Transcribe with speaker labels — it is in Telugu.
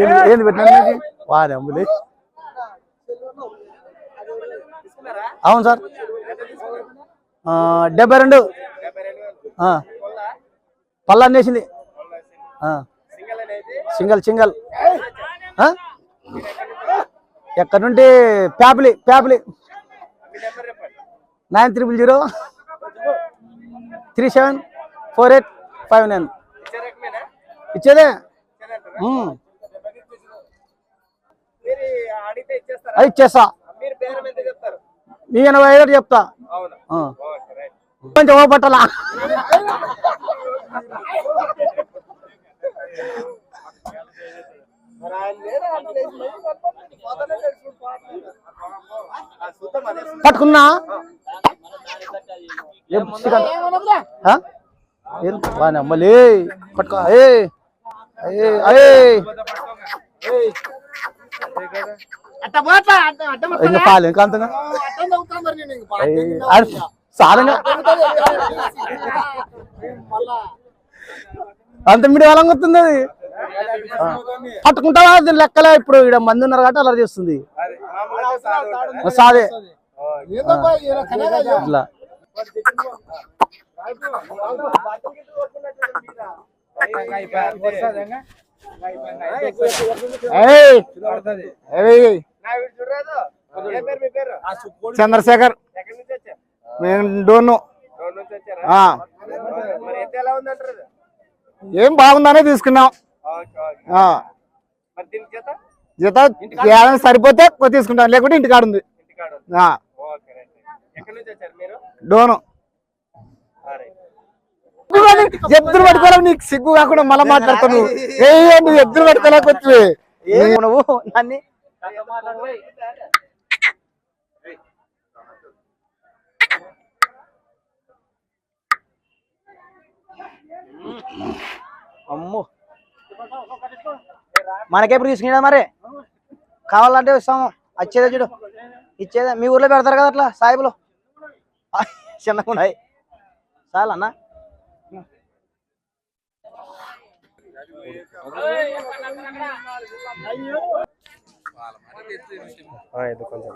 Speaker 1: ఏంది ఏంది పెట్టినా వారే అవును సార్. డెబ్బై రెండు. పళ్ళ అన్నేసింది ఆ. Single single? ఎక్కడి నుండి? Pyapili Pyapili. Nine triple zero three seven four eight five nine. ఇచ్చేదే? అది ఇచ్చేస్తా. మీ ఎనభై ఐదు చెప్తా. కొంచెం ఓ పట్టాలా
Speaker 2: మరి ఆయన లేరు, ఆయన లేచి మళ్ళీ కనపడలేదు. పోతానే లేడు, పోతానే. ఆ, చూద్దాం అదే.
Speaker 1: పట్టుకున్నా ఏం అమ్మలే పట్టుకో. ఏ! ఇంకా పాలు ఇంకా అంతగా ఏయ్, అది సారంగా అంత మిడి వాళ్ళం వస్తుంది అది. పట్టుకుంటావా? అది లెక్కలే ఇప్పుడు ఇక్కడ మంది ఉన్నారు కాబట్టి అలా చేస్తుంది. సాదే. ఇట్లా. చంద్రశేఖర్.
Speaker 2: ఎక్కడి నుంచి వచ్చారు?
Speaker 1: మేము డోను? ఏం బాగుందనే తీసుకున్నాం. జత? ఏదైనా సరిపోతే కొ- తీసుకుంటాం. లేకుంటే ఇంటికాడ ఉంది. ఎద్దులు పట్టుకోలేవు నీకు సిగ్గు కాకుండా మళ్ళీ మాట్లాడతావు నువ్వు ఏ నువ్వు ఎద్దులు పట్టుకోలేకొచ్చు నువ్వు నన్ను అమ్మో. మనకెప్పుడు తీసుకున్నాడా మరి? కావాలంటే ఇస్తాము వచ్చేదే చూడు. ఇచ్చేదే? మీ ఊర్లో పెడతారు కదా అట్లా సాయిబులు. చిన్నగా ఉన్నాయి చాలా అన్న
Speaker 2: ఇది కొంచెం.